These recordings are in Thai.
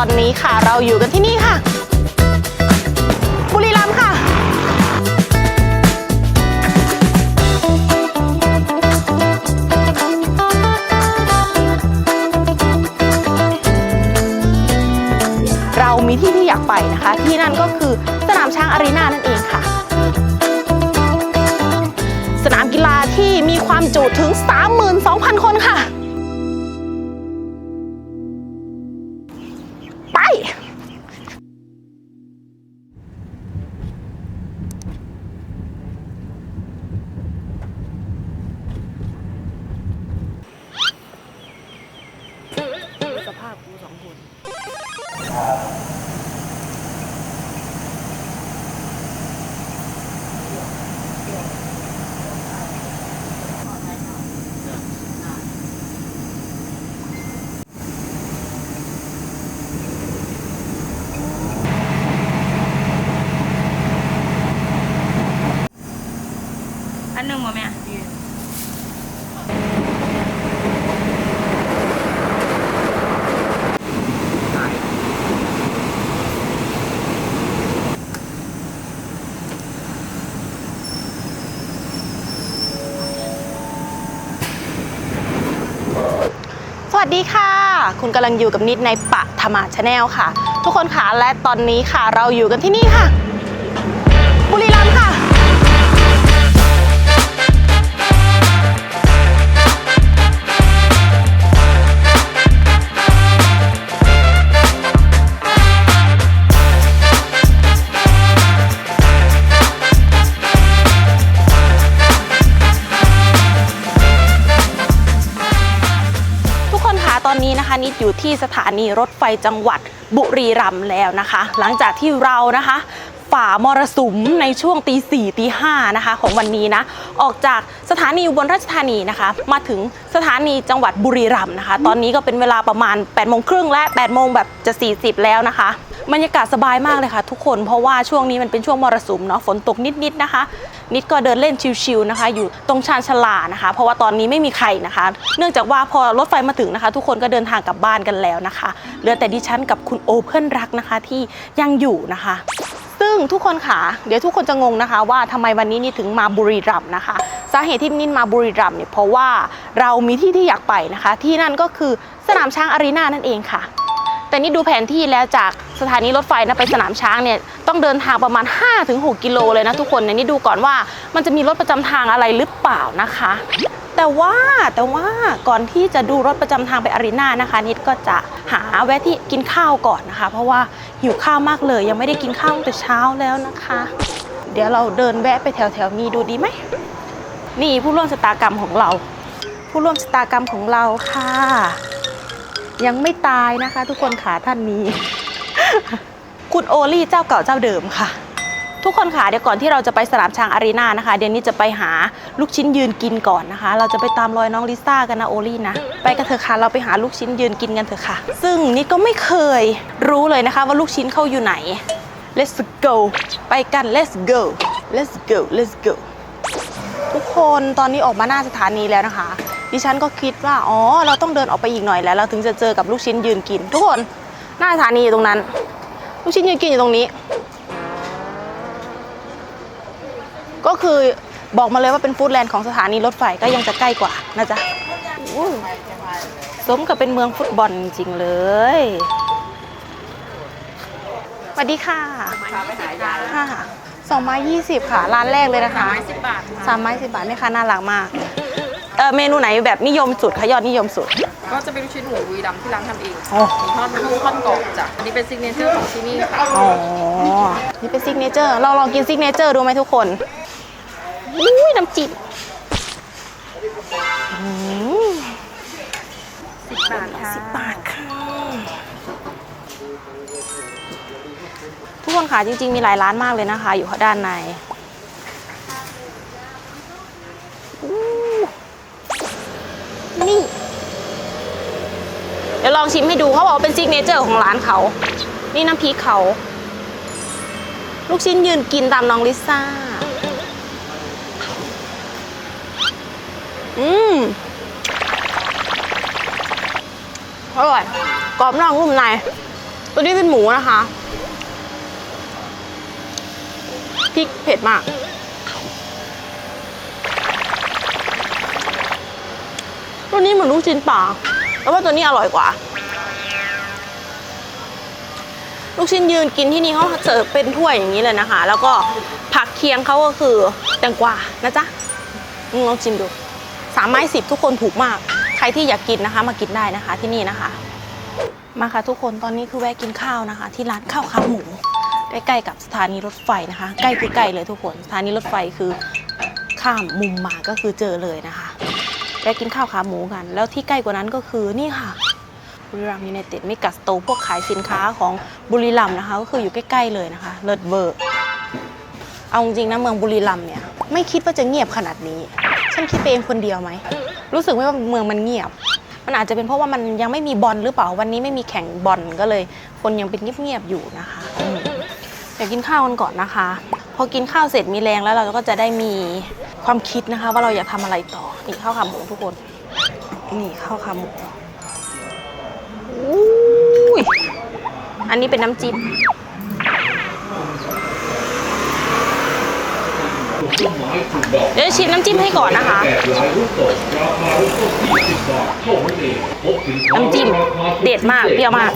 ตอนนี้ค่ะเราอยู่กันที่นี่ค่ะ บุรีรัมย์ค่ะ เรามีที่ที่อยากไปนะคะ ที่นั่นก็คือสนามช้างอารีนานั่นเองค่ะ สนามกีฬาที่มีความจุถึง 32,000 คนค่ะ ไป สภาพกูสองคน อันหนึ่งบ่แม่ สวัสดีค่ะ คุณกำลังอยู่กับนิดในปะธรรมะชาแนลค่ะ ทุกคนค่ะและตอนนี้ค่ะเราอยู่กันที่นี่ค่ะ อยู่ที่สถานีรถไฟจังหวัดบุรีรัมย์แล้วนะคะ หลังจากที่เรานะคะฝ่ามรสุมในช่วงตีสี่ตีห้านะคะ ของวันนี้นะ ออกจากสถานีอุบลราชธานีนะคะ มาถึงสถานีจังหวัดบุรีรัมย์นะคะ ตอนนี้ก็เป็นเวลาประมาณ8ปดโมงครึ่งและ8ปดโมงแบบจะ 40 แล้วนะคะ บรรยากาศสบายมากเลยค่ะ ทุกคนเพราะว่าช่วงนี้มันเป็นช่วงมรสุมเนาะฝนตกนิดๆนะคะ นิดก็เดินเล่นชิวๆนะคะ อยู่ตรงชานชลานะคะ เพราะว่าตอนนี้ไม่มีใครนะคะ เนื่องจากว่าพอรถไฟมาถึงนะคะ ทุกคนก็เดินทางกลับบ้านกันแล้วนะคะเหลือแต่ดิฉันกับคุณโอเพื่อนรักนะคะที่ยังอยู่นะคะ ซึ่งทุกคนค่ะ เดี๋ยวทุกคนจะงงนะคะ ว่าทำไมวันนี้นี่ถึงมาบุรีรัมย์นะคะ สาเหตุที่นิดมาบุรีรัมย์เนี่ยเพราะว่าเรามีที่ที่อยากไปนะคะ ที่นั่นก็คือสนามช้างอารีนานั่นเองค่ะ แต่นี่ดูแผนที่แล้วจากสถานีรถไฟนะไปสนามช้างเนี่ยต้องเดินทางประมาณ 5-6 กิโลเลยนะทุกคนเนี่ยนี่ดูก่อนว่ามันจะมีรถประจำทางอะไรหรือเปล่านะคะ แต่ว่าแต่ว่าก่อนที่จะดูรถประจำทางไปอารีนานะคะ นิดก็จะหาแวะที่กินข้าวก่อนนะคะ เพราะว่าหิวข้าวมากเลยยังไม่ได้กินข้าวตั้งแต่เช้าแล้วนะคะ เดี๋ยวเราเดินแวะไปแถวแถวนี้ดูดีไหมนี่ผู้ร่วมชะตากรรมของเรา ผู้ร่วมชะตากรรมของเราค่ะ ยังไม่ตายนะคะ ทุกคนค่ะท่านนี้ คุณโอลี่เจ้าเก่าเจ้าเดิมค่ะ ทุกคนค่ะเดี๋ยวก่อนที่เราจะไปสนามช้างอารีนานะคะ เดี๋ยวนี้จะไปหาลูกชิ้นยืนกินก่อนนะคะ เราจะไปตามรอยน้องลิซ่ากันนะโอลี่นะ ไปกันเถอะค่ะเราไปหาลูกชิ้นยืนกินกันเถอะค่ะ ซึ่งนี่ก็ไม่เคยรู้เลยนะคะ ว่าลูกชิ้นเขาอยู่ไหน let's go ไปกัน let's go let's go let's go ทุกคนตอนนี้ออกมาหน้าสถานีแล้วนะคะ ดิฉันก็คิดว่าอ๋อเราต้องเดินออกไปอีกหน่อยแล้ว เราถึงจะเจอกับลูกชิ้นยืนกิน ทุกคนหน้าสถานีอยู่ตรงนั้น ลูกชิ้นยืนกินอยู่ตรงนี้ ก็คือบอกมาเลยว่าเป็นฟู้ดแลนด์ของสถานีรถไฟก็ยังจะใกล้กว่านะจ๊ะอู้สมกับเป็นเมืองฟุตบอลจริงๆเลยสวัสดีค่ะค่ะสองไม้ยี่สิบค่ะ ร้านแรกเลยนะคะสิบบาทสามไม้สิบบาทนี่ค่ะน่ารักมาก เออเมนูไหนแบบนิยมสุดคะยอดนิยมสุด ก็จะเป็นลูกชิ้นหมูวีดำที่ร้านทำเองโอ้ มีทอดมันทอดกรอบจ้ะอันนี้เป็นซิกเนเจอร์ของที่นี่ค่ะอ๋อ นี่เป็นซิกเนเจอร์ เราลองกินซิกเนเจอร์ดูไหมทุกคนอุ้ยน้ำจิ้มอืมสิบบาทค่ะสิบบาทค่ะ ทุกคนค่ะจริง ๆ มีหลายร้านมากเลยนะคะ อยู่ด้านในอู้ นี่ เดี๋ยวลองชิมให้ดูเขาบอกว่าเป็นซิกเนเจอร์ของร้านเขา นี่น้ำพริกเขา ลูกชิ้นยืนกินตามน้องลิซ่า อืมอร่อยกรอบนอกนุ่มใน ตัวนี้เป็นหมูนะคะ พริกเผ็ดมาก ตัวนี้เหมือนลูกชิ้นปลาแต่ว่าตัวนี้อร่อยกว่า ลูกชิ้นยืนกินที่นี่เขาเสิร์ฟเป็นถ้วยอย่างนี้เลยนะคะ แล้วก็ผักเคียงเขาก็คือแตงกวานะจ๊ะลองชิมดูสามไม้สิบทุกคนถูกมาก ใครที่อยากกินนะคะ มากินได้นะคะที่นี่นะคะ มาค่ะทุกคนตอนนี้คือแวะกินข้าวนะคะ ที่ร้านข้าวขาหมูใกล้ๆกับสถานีรถไฟนะคะ ใกล้คือใกล้เลยทุกคนสถานีรถไฟคือข้ามมุมมาก็คือเจอเลยนะคะ แวะกินข้าวขาหมูกัน แล้วที่ใกล้กว่านั้นก็คือนี่ค่ะ บุรีรัมย์ยูไนเต็ดมิกัสโตพวกขายสินค้าของบุรีรัมย์นะคะ ก็คืออยู่ใกล้ๆเลยนะคะ เลิศเวอร์ เอาจริงนะเมืองบุรีรัมย์เนี่ย ไม่คิดว่าจะเงียบขนาดนี้ ฉันคิดไปเองคนเดียวไหม รู้สึกไหมว่าเมืองมันเงียบ มันอาจจะเป็นเพราะว่ามันยังไม่มีบอลหรือเปล่า วันนี้ไม่มีแข่งบอลก็เลย คนยังเป็นเงียบๆอยู่นะคะอืมเดี๋ยวกินข้าวกันก่อนนะคะ พอกินข้าวเสร็จมีแรงแล้วเราก็จะได้มีความคิดนะคะ ว่าเราอยากทำอะไรต่อนี่ข้าวขาหมูทุกคน นี่ข้าวขาหมูอุ้ยอันนี้เป็นน้ำจิ้มเดี๋ยวชิมน้ำจิ้มให้ก่อนนะคะ น้ำจิ้มเด็ดมากเปรี้ยวมาก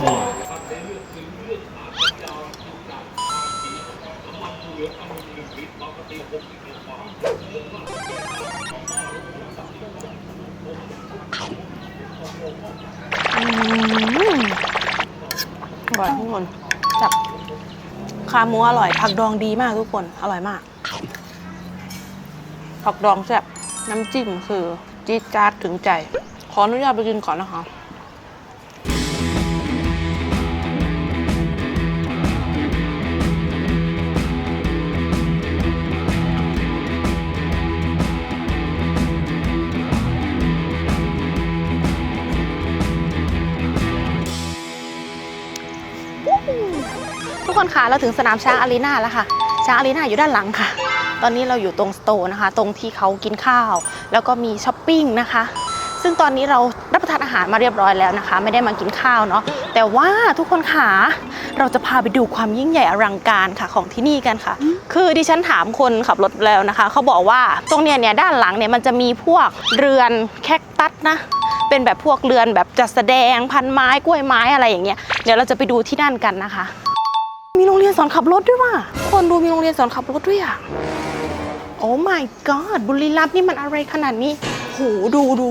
อร่อยทุกคน จับขาหมูอร่อย ผักดองดีมากทุกคน อร่อยมาก ผักดองแซ่บ น้ำจิ้มคือ จี๊ดจ๊าดถึงใจ ขออนุญาตไปกินก่อนนะคะ คนคะเราถึงสนามช้างอารีนาแล้วค่ะ ช้างอารีนาอยู่ด้านหลังค่ะ ตอนนี้เราอยู่ตรงสโตร์นะคะ ตรงที่เขากินข้าว แล้วก็มีช้อปปิ้งนะคะ ซึ่งตอนนี้เรารับประทานอาหารมาเรียบร้อยแล้วนะคะ ไม่ได้มากินข้าวเนาะ แต่ว่าทุกคนค่ะ เราจะพาไปดูความยิ่งใหญ่อลังการค่ะของที่นี่กันค่ะ คือดิฉันถามคนขับรถแล้วนะคะ เขาบอกว่าตรงเนี้ยเนี่ยด้านหลังเนี่ยมันจะมีพวกเรือนแคคตัสนะเป็นแบบพวกเรือนแบบจัดแสดงพันไม้กล้วยไม้อะไรอย่างเงี้ย เดี๋ยวเราจะไปดูที่นั่นกันนะคะ มีโรงเรียนสอนขับรถด้วยว่ะคนดูมีโรงเรียนสอนขับรถด้วยอะ โอ้ my god บุรีรัมย์นี่มันอะไรขนาดนี้โหดูดู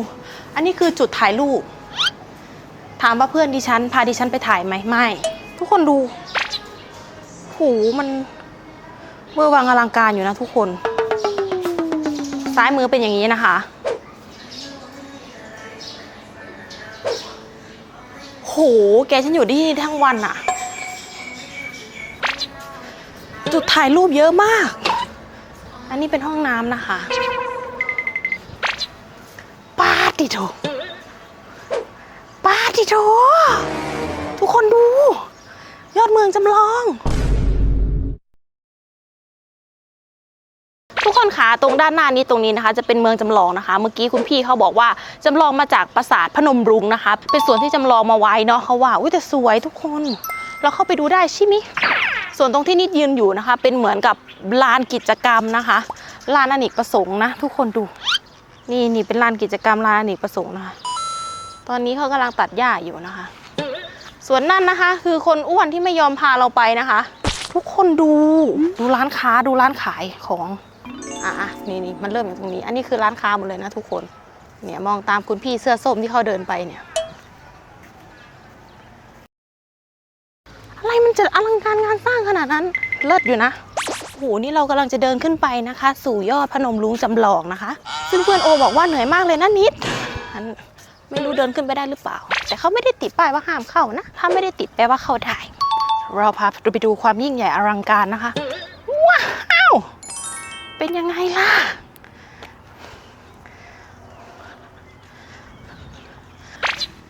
อันนี้คือจุดถ่ายรูป ถามว่าเพื่อนดิฉัน พาดิฉันไปถ่ายไหมไม่ ทุกคนดูโหมันเวอร์วังอลังการอยู่นะทุกคน ซ้ายมือเป็นอย่างนี้นะคะ โห แกฉันอยู่ที่นี่ทั้งวันอะ จุดถ่ายรูปเยอะมาก อันนี้เป็นห้องน้ำนะคะปาติโถปาติโถทุกคนดู ยอดเมืองจำลอง ทุกคนคะตรงด้านหน้านี้ตรงนี้นะคะ จะเป็นเมืองจำลองนะคะ เมื่อกี้คุณพี่เขาบอกว่าจำลองมาจากปราสาทพนมรุ้งนะคะ เป็นส่วนที่จำลองมาไว้เนาะเขาว่าอุ้ยแต่สวยทุกคน เราเข้าไปดูได้ใช่ไหมย ส่วนตรงที่นิดยืนอยู่นะคะ เป็นเหมือนกับลานกิจกรรมนะคะลานอเนกประสงค์นะ ทุกคนดู นี่นี่เป็นลานกิจกรรมลานอเนกประสงค์นะคะตอนนี้เขากำลังตัดหญ้าอยู่นะคะ ส่วนนั่นนะคะ คือคนอ้วนที่ไม่ยอมพาเราไปนะคะ ทุกคนดูดูร้านค้าดูร้านขายของอะนี่นี่มันเริ่มจากตรงนี้ อันนี้คือร้านค้าหมดเลยนะทุกคนเนี่ยมองตามคุณพี่เสื้อส้มที่เขาเดินไปเนี่ย อะไร มันจะอลังการงานสร้างขนาดนั้น เลิศอยู่นะโอ้โหนี่เรากำลังจะเดินขึ้นไปนะคะ สู่ยอดพนมรุ้งจำลองนะคะ ซึ่งเพื่อนโอบอกว่าเหนื่อยมากเลยนะนิดันไม่รู้เดินขึ้นไปได้หรือเปล่า แต่เขาไม่ได้ติดป้ายว่าห้ามเข้านะ ถ้าไม่ได้ติดแปลว่าเข้าได้ เราพาไปดูความยิ่งใหญ่อลังการนะคะ ว้าว เป็นยังไงล่ะ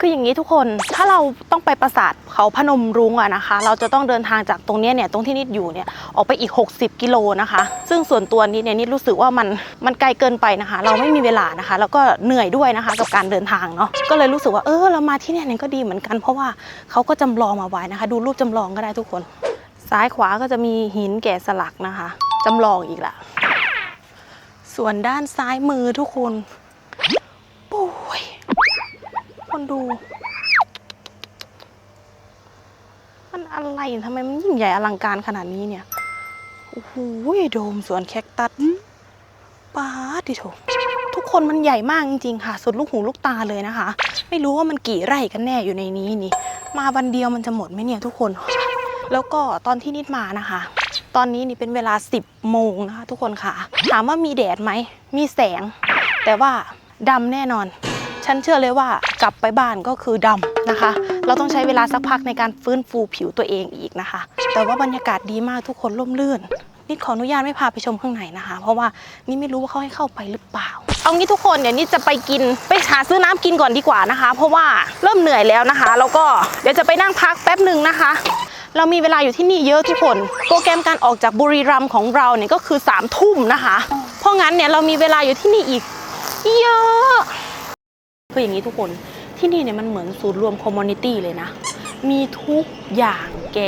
คืออย่างนี้ทุกคนถ้าเราต้องไปปราสาทเขาพนมรุ้งอะนะคะ เราจะต้องเดินทางจากตรงนี้เนี่ยตรงที่นิดอยู่เนี่ยออกไปอีก 60 กิโลนะคะ ซึ่งส่วนตัวนิดเนี่ยนิดรู้สึกว่ามันมันไกลเกินไปนะคะ เราไม่มีเวลานะคะ แล้วก็เหนื่อยด้วยนะคะ กับการเดินทางเนาะก็เลยรู้สึกว่าเออเรามาที่เนี่ยเนี่ยก็ดีเหมือนกัน เพราะว่าเขาก็จำลองมาไว้นะคะ ดูรูปจำลองก็ได้ทุกคน ซ้ายขวาก็จะมีหินแกะสลักนะคะจำลองอีกละส่วนด้านซ้ายมือทุกคนโอ้ย คนดู มันอะไรทำไมมันยิ่งใหญ่อลังการขนาดนี้เนี่ย โอ้โหโดมสวนแคคตัสป้าดิโถทุกคนมันใหญ่มากจริงๆค่ะ สุดลูกหูลูกตาเลยนะคะ ไม่รู้ว่ามันกี่ไร่กันแน่อยู่ในนี้นี่ มาวันเดียวมันจะหมดไหมเนี่ยทุกคน แล้วก็ตอนที่นิดมานะคะ ตอนนี้นี่เป็นเวลา 10โมงนะคะ ทุกคนค่ะ ถามว่ามีแดดไหม มีแสง แต่ว่าดำแน่นอน ฉันเชื่อเลยว่ากลับไปบ้านก็คือดำนะคะ เราต้องใช้เวลาสักพักในการฟื้นฟูผิวตัวเองอีกนะคะ แต่ว่าบรรยากาศดีมากทุกคนร่มรื่นนิดขออนุญาตไม่พาไปชมข้างในนะคะ เพราะว่านี่ไม่รู้ว่าเขาให้เข้าไปหรือเปล่า เอางี้ทุกคนเดี๋ยวนี่จะไปกินไปหาซื้อน้ำกินก่อนดีกว่านะคะ เพราะว่าเริ่มเหนื่อยแล้วนะคะ แล้วก็เดี๋ยวจะไปนั่งพักแป๊บหนึ่งนะคะ เรามีเวลาอยู่ที่นี่เยอะทุกคน โปรแกรมการออกจากบุรีรัมย์ของเราเนี่ยก็คือ3ามทุ่มนะคะ เพราะงั้นเนี่ยเรามีเวลาอยู่ที่นี่อีก เยอะ คืออย่างนี้ทุกคนที่นี่เนี่ยมันเหมือนศูนย์รวมคอมมูนิตี้เลยนะ มีทุกอย่างแก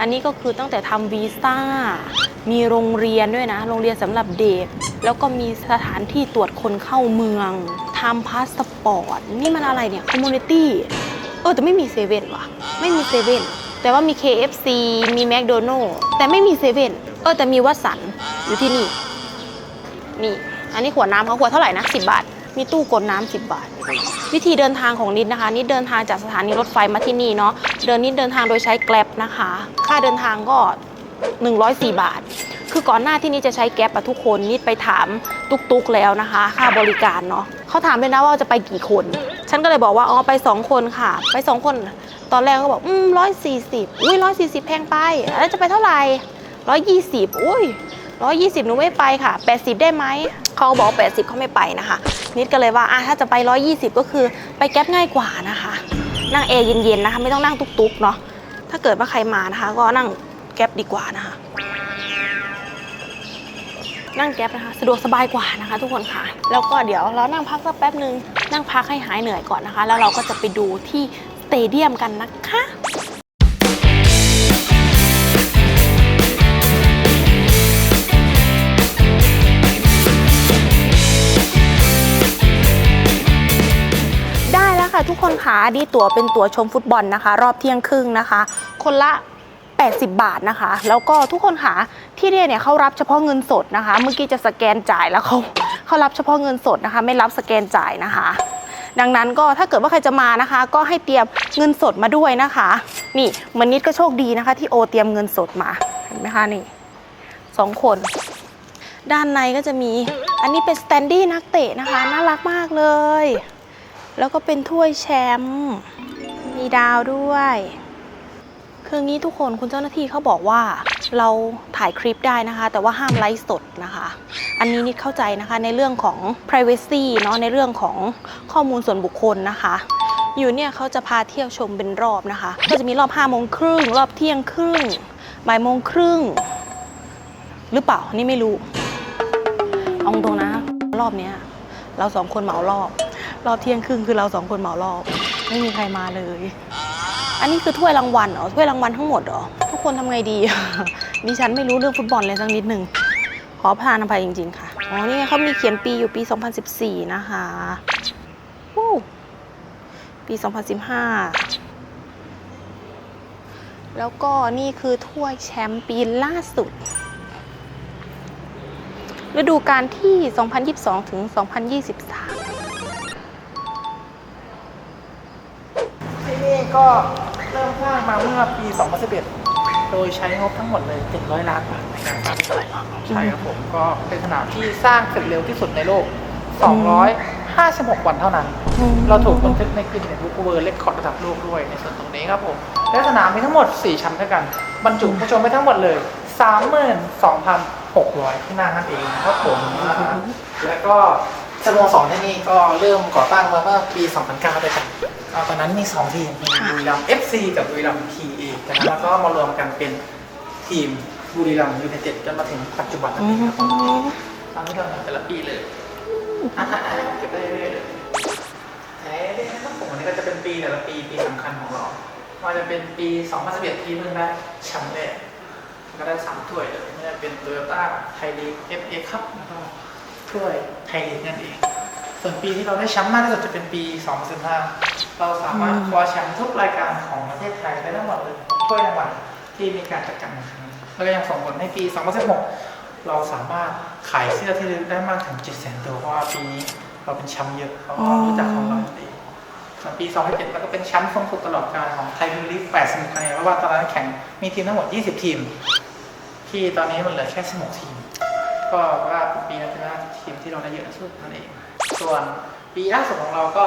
อันนี้ก็คือตั้งแต่ทำวีซ่า มีโรงเรียนด้วยนะ โรงเรียนสำหรับเด็ก แล้วก็มีสถานที่ตรวจคนเข้าเมืองทำพาสปอร์ต นี่มันอะไรเนี่ยคอมมูนิตี้เออแต่ไม่มีเซเว่นว่ะ ไม่มีเซเว่นแต่ว่ามี KFC มีแมคโดนัลล์แต่ไม่มีเซเว่นเออแต่มีวัดสันอยู่ที่นี่ นี่ อันนี้ขวดน้ำเขาขวดเท่าไหร่นะ 10 บาท มีตู้กดน้ำ10 บาท วิธีเดินทางของนิดนะคะ นิดเดินทางจากสถานีรถไฟมาที่นี่เนาะเดินนิดเดินทางโดยใช้แกลบนะคะ ค่าเดินทางก็ 104 บาท คือก่อนหน้าที่นิดจะใช้แกลบอะทุกคนนิดไปถามตุกๆแล้วนะคะ ค่าบริการเนาะเขาถามเลยนะว่าจะไปกี่คน ฉันก็เลยบอกว่าอ๋อไป 2 คนค่ะ ไป 2 คน ตอนแรกก็บอกอืมร้อยสี่สิบอุ้ยร้อยสี่สิบแพงไปแล้วจะไปเท่าไหร่ร้อยยี่สิบอุ้ยร้อยยี่สิบหนูไม่ไปค่ะแปดสิบได้ไหมเขาบอกแปดสิบเขาไม่ไปนะคะ นิดก็เลยว่าอะถ้าจะไปร้อยยี่สิบก็คือไปแก๊ปง่ายกว่านะคะ นั่งแอร์เย็นๆนะคะ ไม่ต้องนั่งตุกๆเนาะถ้าเกิดว่าใครมานะคะ ก็นั่งแก๊ปดีกว่านะคะ นั่งแก๊ปนะคะ สะดวกสบายกว่านะคะ ทุกคนค่ะ แล้วก็เดี๋ยวเรานั่งพักสักแป๊บหนึ่งนั่งพักให้หายเหนื่อยก่อนนะคะ แล้วเราก็จะไปดูที่สเตเดียมกันนะคะ ทุกคนคะดีตั๋วเป็นตั๋วชมฟุตบอลนะคะ รอบเที่ยงครึ่งนะคะ คนละ 80 บาทนะคะ แล้วก็ทุกคนคะที่เนี่ยเนี่ยเขารับเฉพาะเงินสดนะคะ เมื่อกี้จะสแกนจ่ายแล้วเขาเขารับเฉพาะเงินสดนะคะ ไม่รับสแกนจ่ายนะคะ ดังนั้นก็ถ้าเกิดว่าใครจะมานะคะ ก็ให้เตรียมเงินสดมาด้วยนะคะ นี่เหมือนนิดก็โชคดีนะคะ ที่โอเตรียมเงินสดมาเห็นไหมคะนี่สองคน ด้านในก็จะมีอันนี้เป็นสแตนดี้นักเตะนะคะ น่ารักมากเลย แล้วก็เป็นถ้วยแชมป์ มีดาวด้วย คืองี้ทุกคนคุณเจ้าหน้าที่เขาบอกว่า เราถ่ายคลิปได้นะคะ แต่ว่าห้ามไลฟ์สดนะคะ อันนี้นิดเข้าใจนะคะในเรื่องของ privacy เนาะในเรื่องของข้อมูลส่วนบุคคลนะคะอยู่เนี่ยเขาจะพาเที่ยวชมเป็นรอบนะคะ ก็จะมีรอบ5โมงครึ่ง รอบเที่ยงครึ่งบ่ายโมงครึ่ง หรือเปล่า นี่ไม่รู้ เอาตรงนะ รอบเนี้ย เราสองคนเหมารอบ รอบเที่ยงครึ่งคือเราสองคนเหมารอบ ไม่มีใครมาเลย อันนี้คือถ้วยรางวัลเหรอถ้วยรางวัลทั้งหมดเหรอทุกคนทำไงดี ดิฉันไม่รู้เรื่องฟุตบอลเลยสักนิดหนึ่งขอพานอภัยจริง ๆ ค่ะอ๋อนี่ไงเขามีเขียนปีอยู่ปี 2014 นะคะวู้ปี 2015 แล้วก็นี่คือถ้วยแชมป์ปีล่าสุดฤดูกาลที่ 2022 ถึง 2023 ก็เริ่มสร้างมาเมื่อปี 2011 โดยใช้งบทั้งหมดเลย700ล้านบาทในการสร้างใช่ครับผมก็เป็นสนามที่สร้างเสร็จเร็วที่สุดในโลก 256 วันเท่านั้น เราถูกบันทึกในกินเน็ตบุ๊กเวิร์เรคคอร์ดระดับโลกด้วยในส่วนตรงนี้ครับผม และสนามมีทั้งหมด 4 ชั้นด้วยกัน บรรจุผู้ชมไปทั้งหมดเลย 32,600 ที่นั่งนั่นเองครับผมแล้วก็สโมสรที่นี่ก็เริ่มก่อตั้งมาเมื่อปี 2009ด้วยกัน เอาตอนนั้นมี2ทีมมีค่ะบุรีรัมย์ FC กับบุรีรัมย์ PA นะครับแล้วก็มารวมกันเป็นทีมบุรีรัมย์ยูไนเต็ดจนมาถึงปัจจุบันอืนี้มครับผมตามที่เราทำแต่ละปีเลยอะๆๆเก็บได้เรื่อยๆเลยแท้เลยนะครับผมอันนี้ก็จะเป็นปีแต่ละปีปีสำคัญของเราว่าจะเป็นปี 2011ที่เพิ่งได้แชมป์แรกก็ได้สามถ้วยเลยไม่ว่าจะเป็นโตโยต้าไทยลีก FA ครับแล้วก็ถ้วยไทยลีกนั่นเอง ส่วนปีที่เราได้แชมป์มากที่สุดจะเป็นปี 2015 เราสามารถคว้าแชมป์ทุกรายการของประเทศไทยได้ทั้งหมดเลยถ้วยรางวัลที่มีการจัดการแข่งขันแล้วก็ยังส่งผลให้ปี 2016 เราสามารถขายเสื้อที่ระลึกได้มากถึง 700,000 ตัว เพราะว่าปีนี้เราเป็นแชมป์เยอะเขาก็รู้จักของเราดีส่วนปี 2007เราก็เป็นแชมป์สูงสุดตลอดการของไทยพรีเมียร์ลีก80คะแนนเพราะว่าตอนนั้นแข่งมีทีมทั้งหมด 20 ทีม ที่ตอนนี้มันเหลือแค่ 16 ทีม ก็ว่าปีนั้นเป็นทีมที่เราได้เยอะที่สุดนั่นเอง ส่วนปีล่าสุดของเราก็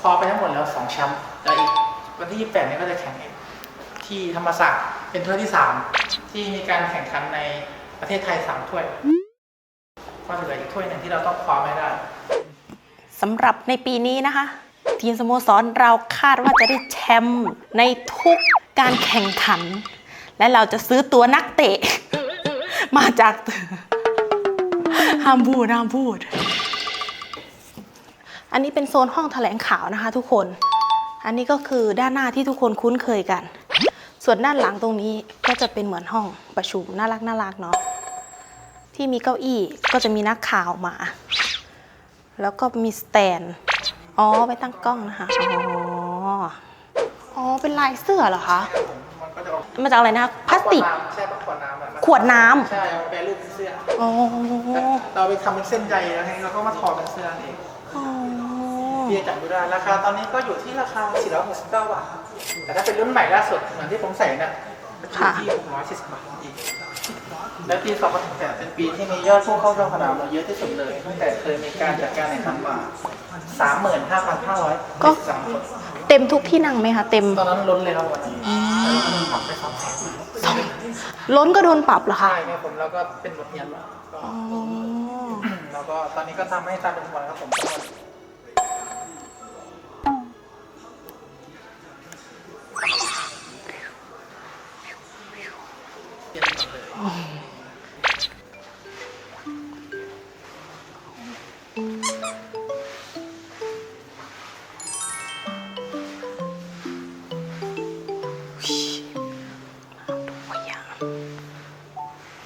คว้าไปทั้งหมดแล้ว2แชมป์แต่อีกวันที่ 28 นี้ก็จะแข่งอีกที่ธรรมศาสตร์เป็นถ้วยที่ 3 ที่มีการแข่งขันในประเทศไทย 3 ถ้วย ก็เหลืออีกถ้วยหนึ่งที่เราต้องคว้าไม่ได้สำหรับในปีนี้นะคะ ทีมสโมสรเราคาดว่าจะได้แชมป์ในทุกการแข่งขัน และเราจะซื้อตัวนักเตะ มาจากห้ามพูดห้ามพูด อันนี้เป็นโซนห้องแถลงข่าวนะคะ ทุกคน อันนี้ก็คือด้านหน้าที่ทุกคนคุ้นเคยกัน ส่วนด้านหลังตรงนี้ก็จะเป็นเหมือนห้องประชุมน่ารักน่ารักเนาะ ที่มีเก้าอี้ก็จะมีนักข่าวมา แล้วก็มีสแตน อ๋อไปตั้งกล้องนะคะ อ๋อ อ๋อเป็นลายเสื้อเหรอคะ มันก็จะออกมาจากอะไรนะคะพลาสติก ใช่ปะขวดน้ำอะขวดน้ำ ใช่เอาแปรรูปเป็นเสื้ออ๋อ เราไปทำเป็นเส้นใยแล้วทีนี้เราก็มาทอเป็นเสื้อนั่นเอง อ๋อ พี่จะจับดูได้ราคาตอนนี้ก็อยู่ที่ราคา 469 บาท แต่ถ้าเป็นรุ่นใหม่ล่าสุดเหมือนที่ผมใส่เนี่ยอยู่ที่ 640 บาทอีกและปี2018เป็นปีที่มียอดผู้เข้าร่วมสนามเราเยอะที่สุดเลยตั้งแต่เคยมีการจัดการแข่งขันมา 35,500ก็สามคนเต็มทุกที่นั่งไหมคะเต็ม ตอนนั้นล้นเลยครับวันนั้นปรับไปสองแสนล้นก็โดนปรับเหรอคะใช่เนี่ยผมแล้วก็เป็นบทเรียนแล้วก็อ๋อแล้วก็ตอนนี้ก็ทำให้ตามเป็นวันครับผม น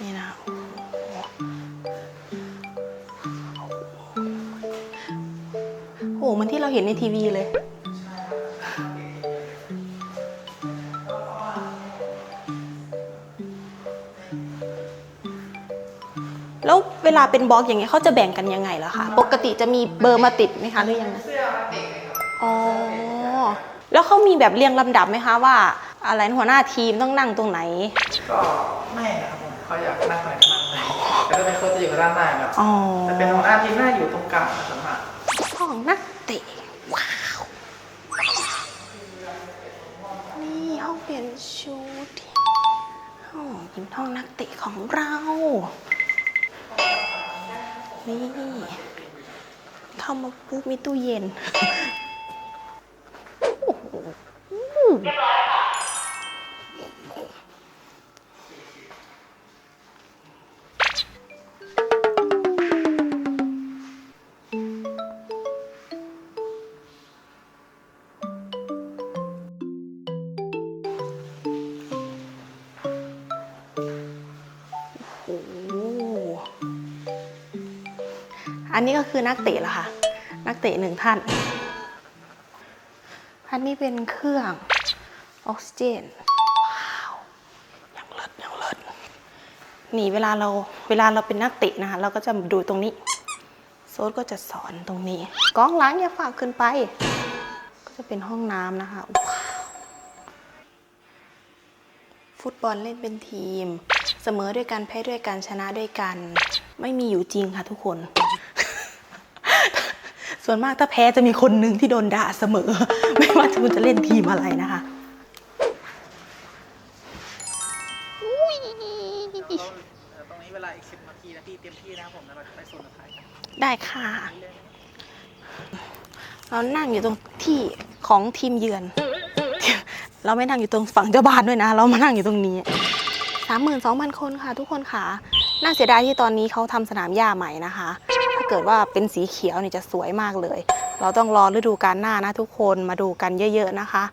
ี่นะโอ้โหโอ้โหมันที่เราเห็นในทีวีเลย ล้วเวลาเป็นบล็อกอย่างเงี้ยเขาจะแบ่งกันยังไงล่ะคะปกติจะมีเบอร์มาติดไหมคะหรือยังไงเสื้อมาเด็กเลยครับอ๋อแล้วเขามีแบบเรียงลำดับไหมคะว่า อะไรนะหัวหน้าทีมต้องนั่งตรงไหน ก็ไม่นะครับผมเขาอยากนั่งไหนก็นั่งไหนแต่ถ้าเป็นโค้ชจะอยู่ด้านหน้าครับอ๋อแต่เป็นหัวหน้าทีมหน้าอยู่ตรงกลางนะส่วนมากห้องนักเตะว้าวนี่ห้องเปลี่ยนชุดห้องเป็นห้องนักเตะของเรา นี่เข้ามาปุ๊บมีตู้เย็นโอ้โห อันนี้ก็คือนักเตะเหรอคะนักเตะหนึ่งท่าน อันนี้เป็นเครื่องออกซิเจน ว้าวยังเลิศยังเลิศนี่เวลาเราเวลาเราเป็นนักเตะนะคะเราก็จะดูตรงนี้ โซดก็จะสอนตรงนี้กล้องล้างอย่าฝากขึ้นไป ก็จะเป็นห้องน้ำนะคะ ว้าวฟุตบอลเล่นเป็นทีม เสมอด้วยกันแพ้ด้วยกันชนะด้วยกัน ไม่มีอยู่จริงค่ะทุกคน ส่วนมากถ้าแพ้จะมีคนหนึ่งที่โดนด่าเสมอ ไม่ว่าคุณจะเล่นทีมอะไรนะคะอุ้ยตรงนี้เวลาอีก10นาทีนะพี่เตรียมที่นะครับผมแล้วเราจะไปโซนสุดท้ายกันได้ค่ะเรานั่งอยู่ตรงที่ของทีมเยือน เราไม่นั่งอยู่ตรงฝั่งเจ้าบ้านด้วยนะ เรามานั่งอยู่ตรงนี้สามหมื่นสองพันคนค่ะ ทุกคนค่ะ น่าเสียดายที่ตอนนี้เขาทำสนามหญ้าใหม่นะคะถ้า เกิดว่าเป็นสีเขียวเนี่ยจะสวยมากเลย เราต้องรอฤดูกาลหน้านะทุกคนมาดูกันเยอะ ๆนะคะ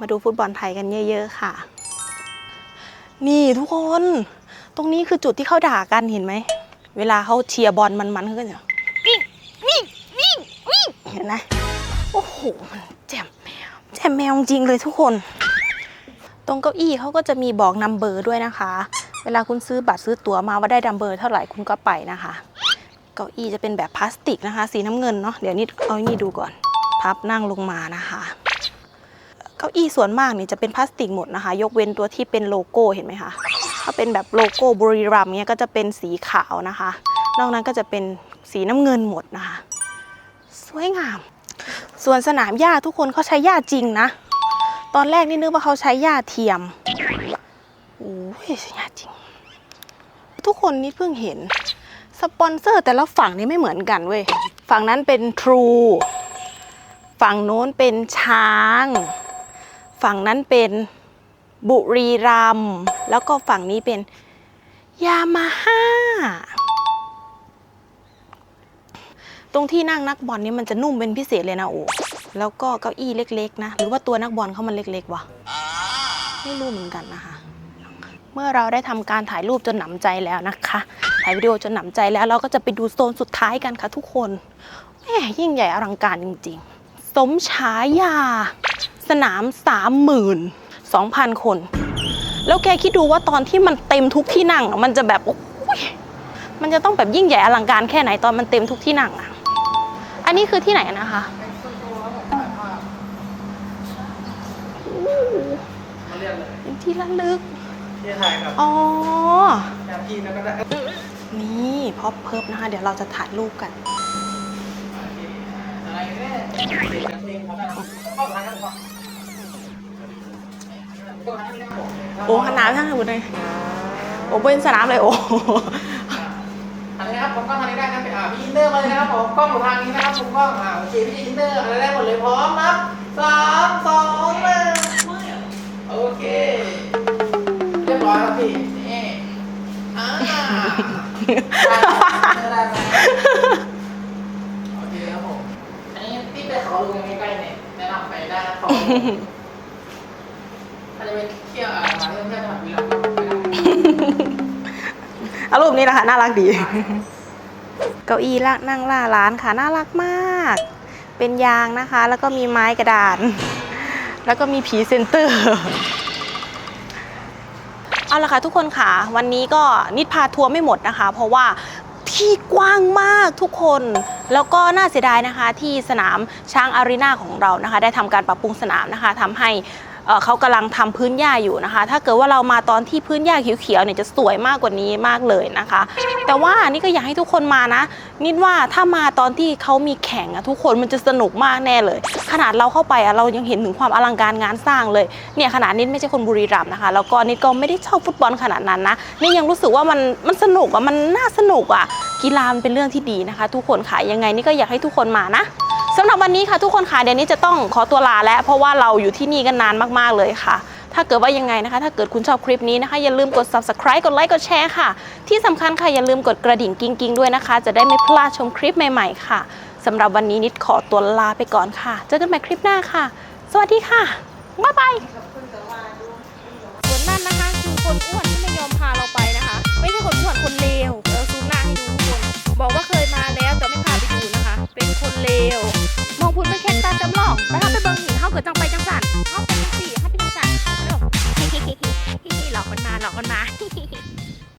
มาดูฟุตบอลไทยกันเยอะ ๆ ค่ะ นี่ทุกคน ตรงนี้คือจุดที่เขาด่ากันเห็นไหม เวลาเขาเชียร์บอลมันๆเขาก็จะวิ่งวิ่งวิ่งวิ่งเห็นไหมโอ้โหมันแจ่มแมวแจ่มแมวจริงเลยทุกคน ตรงเก้าอี้เขาก็จะมีบอกนัมเบอร์ด้วยนะคะ เวลาคุณซื้อบัตรซื้อตั๋วมาว่าได้นัมเบอร์เท่าไหร่คุณก็ไปนะคะ เก้าอี้จะเป็นแบบพลาสติกนะคะ สีน้ำเงินเนาะเดี๋ยวนี้เอานี่ดูก่อน พับนั่งลงมานะคะ เก้าอี้ส่วนมากเนี่ยจะเป็นพลาสติกหมดนะคะ ยกเว้นตัวที่เป็นโลโก้เห็นไหมคะถ้าเป็นแบบโลโก้บรีรัมเนี่ยก็จะเป็นสีขาวนะคะ นอกนั้นก็จะเป็นสีน้ำเงินหมดนะคะ สวยงาม ส่วนสนามหญ้าทุกคนเขาใช้หญ้าจริงนะ ตอนแรกนี่นึกว่าเขาใช้หญ้าเทียมโอ้ยใช้หญ้าจริง ทุกคนนี่เพิ่งเห็น สปอนเซอร์แต่ละฝั่งนี่ไม่เหมือนกันเว้ย ฝั่งนั้นเป็น True ฝั่งโน้นเป็นช้าง ฝั่งนั้นเป็นบุรีรัมแล้วก็ฝั่งนี้เป็นยามาฮ่าตรงที่นั่งนักบอลนี่มันจะนุ่มเป็นพิเศษเลยนะโอ้แล้วก็เก้าอี้เล็ก ๆ นะ หรือว่าตัวนักบอลเขามันเล็ก ๆวะไม่รู้เหมือนกันนะคะ เมื่อเราได้ทำการถ่ายรูปจนหนำใจแล้วนะคะ ถ่ายวิดีโอจนหนำใจแล้วเราก็จะไปดูโซนสุดท้ายกันค่ะทุกคนแหมยิ่งใหญ่อลังการจริงๆ สมฉายา สนามสามหมื่นสองพันคน แล้วแกคิดดูว่าตอนที่มันเต็มทุกที่นั่งอะมันจะแบบโอ้ยมันจะต้องแบบยิ่งใหญ่อลังการแค่ไหนตอนมันเต็มทุกที่นั่งอะอันนี้คือที่ไหนนะคะมาเรียกเลยเป็นที่ระลึก ที่ไทยครับอ๋อ แอมพีแล้วก็ได้นี่พอเพิบนะคะ เดี๋ยวเราจะถ่ายรูปกัน อะไรแน่เด็กกันเองครับเข้าทางกันก่อนโอ้ขนาดทั้งหมดเลย โอ้เป็นสนามเลยโอ้ อันนี้นะครับผมกล้องทางนี้ได้นะอ่าพี่อินเนอร์มาเลยนะครับผมกล้องอยู่ทางนี้นะครับผมกล้องอ่าโอเคพี่อินเนอร์อะไรได้หมดเลยพร้อมนับสามสองหนึ่งโอเคเร้อยครับพี่นี่อ่าได้ไหมโอเคครับผม อันนี้ที่ไปขาลุงใกล้ๆเนี่ยแนะนำไปได้นะเขาถ้าจะไปเที่ยวอะไรมาเที่ยวเที่ยวจังหวัดบุรีรัมย์ก็ไปได้ เอารูปนี้นะคะ น่ารักดี เก้าอี้ละนั่งล่าร้านค่ะ น่ารักมาก เป็นยางนะคะ แล้วก็มีไม้กระดาน แล้วก็มีผีเซนเตอร์ เอาละค่ะทุกคนค่ะ วันนี้ก็นิดพาทัวร์ไม่หมดนะคะ เพราะว่าที่กว้างมากทุกคน แล้วก็น่าเสียดายนะคะที่สนามช้างอารีนาของเรานะคะ ได้ทำการปรับปรุงสนามนะคะทำให้ เเขากำลังทำพื้นหญ้าอยู่นะคะ ถ้าเกิดว่าเรามาตอนที่พื้นหญ้าเขียวๆเนี่ยจะสวยมากกว่านี้มากเลยนะคะ แต่ว่านี่ก็อยากให้ทุกคนมานะ นิดว่าถ้ามาตอนที่เขามีแข่งอะทุกคนมันจะสนุกมากแน่เลย ขนาดเราเข้าไปอะเรายังเห็นถึงความอลังการงานสร้างเลยเนี่ยขนาดนิดไม่ใช่คนบุรีรัมย์นะคะ แล้วก็นิดก็ไม่ได้ชอบฟุตบอลขนาดนั้นนะนี่ยังรู้สึกว่ามันมันสนุกอะมันน่าสนุกอะกีฬามันเป็นเรื่องที่ดีนะคะ ทุกคนค่ะยังไงนี่ก็อยากให้ทุกคนมานะ สำหรับวันนี้ค่ะทุกคนค่ะเดี๋ยวนี้จะต้องขอตัวลาแล้ว เพราะว่าเราอยู่ที่นี่กันนานมากๆเลยค่ะ ถ้าเกิดว่ายังไงนะคะ ถ้าเกิดคุณชอบคลิปนี้นะคะ อย่าลืมกด subscribe กดไลค์กดแชร์ค่ะ ที่สำคัญค่ะอย่าลืมกดกระดิ่งกิ้งๆด้วยนะคะ จะได้ไม่พลาดชมคลิปใหม่ๆค่ะสำหรับวันนี้นิดขอตัวลาไปก่อนค่ะเจอกันใหม่คลิปหน้าค่ะ สวัสดีค่ะบ๊ายบายส่วนนั่นนะคะคือคนอ้วนที่ไม่ยอมพาเราไปนะคะ ไม่ใช่คนอ้วนคนเลวเออซูมหน้าให้ดูทุกคนบอกว่าเคยมา คนเลวมองพูดนเป็นแค่ตาจำลอกแต่ถ้าไปเบิ่งหินเขาเกิดจังไปจังสันเขาเป็นจังสี่เขาเป็นจังสันเร็วเฮ้ยๆๆๆหลอกกันมาหลอกกันมา